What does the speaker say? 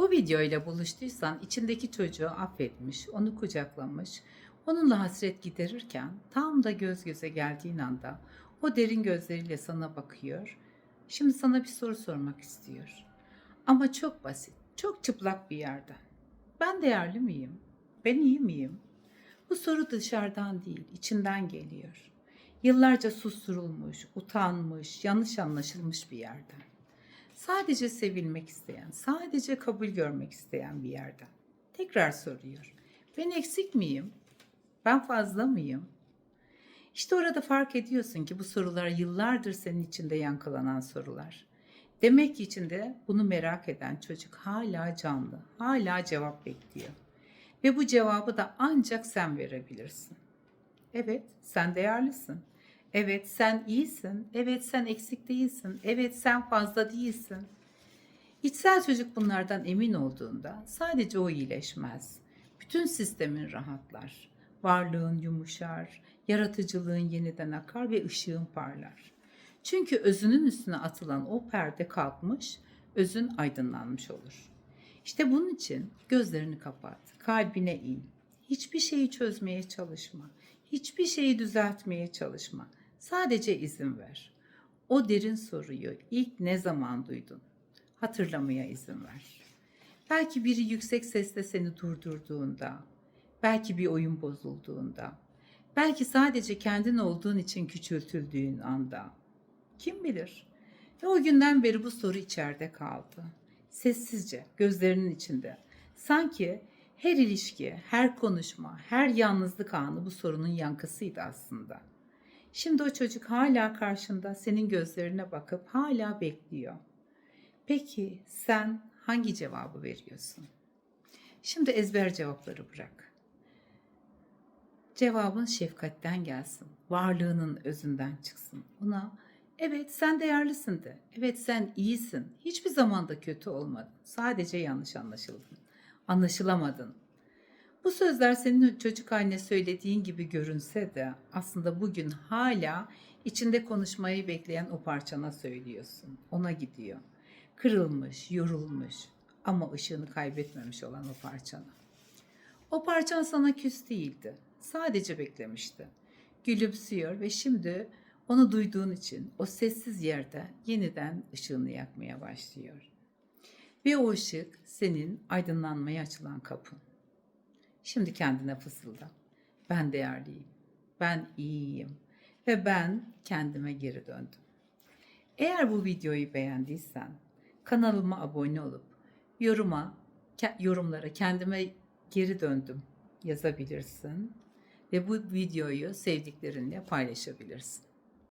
Bu video ile buluştuysan içindeki çocuğu affetmiş, onu kucaklamış, onunla hasret giderirken tam da göz göze geldiğin anda o derin gözleriyle sana bakıyor. Şimdi sana bir soru sormak istiyor. Ama çok basit, çok çıplak bir yerden. Ben değerli miyim? Ben iyi miyim? Bu soru dışarıdan değil, içinden geliyor. Yıllarca susturulmuş, utanmış, yanlış anlaşılmış bir yerden. Sadece sevilmek isteyen, sadece kabul görmek isteyen bir yerden. Tekrar soruyor. Ben eksik miyim? Ben fazla mıyım? İşte orada fark ediyorsun ki bu sorular yıllardır senin içinde yankılanan sorular. Demek ki içinde bunu merak eden çocuk hala canlı, hala cevap bekliyor. Ve bu cevabı da ancak sen verebilirsin. Evet, sen değerlisin. Evet, sen iyisin. Evet, sen eksik değilsin. Evet, sen fazla değilsin. İçsel çocuk bunlardan emin olduğunda sadece o iyileşmez. Bütün sistemin rahatlar. Varlığın yumuşar, yaratıcılığın yeniden akar ve ışığın parlar. Çünkü özünün üstüne atılan o perde kalkmış, özün aydınlanmış olur. İşte bunun için gözlerini kapat, kalbine in. Hiçbir şeyi çözmeye çalışma. Hiçbir şeyi düzeltmeye çalışma. Sadece izin ver. O derin soruyu ilk ne zaman duydun? Hatırlamaya izin ver. Belki biri yüksek sesle seni durdurduğunda, belki bir oyun bozulduğunda, belki sadece kendin olduğun için küçültüldüğün anda. Kim bilir? Ve o günden beri bu soru içeride kaldı. Sessizce, gözlerinin içinde. Sanki her ilişki, her konuşma, her yalnızlık anı bu sorunun yankısıydı aslında. Şimdi o çocuk hala karşında senin gözlerine bakıp hala bekliyor. Peki sen hangi cevabı veriyorsun? Şimdi ezber cevapları bırak. Cevabın şefkatten gelsin. Varlığının özünden çıksın. Ona evet sen değerlisin de. Evet sen iyisin. Hiçbir zaman da kötü olmadın. Sadece yanlış anlaşıldın. Anlaşılamadın. Bu sözler senin çocuk haline söylediğin gibi görünse de aslında bugün hala içinde konuşmayı bekleyen o parçana söylüyorsun. Ona gidiyor. Kırılmış, yorulmuş ama ışığını kaybetmemiş olan o parçana. O parçan sana küs değildi. Sadece beklemişti. Gülümsüyor ve şimdi onu duyduğun için o sessiz yerde yeniden ışığını yakmaya başlıyor. Ve o ışık senin aydınlanmaya açılan kapın. Şimdi kendine fısılda. Ben değerliyim. Ben iyiyim. Ve ben kendime geri döndüm. Eğer bu videoyu beğendiysen kanalıma abone olup yoruma yorumlara kendime geri döndüm yazabilirsin ve bu videoyu sevdiklerinle paylaşabilirsin.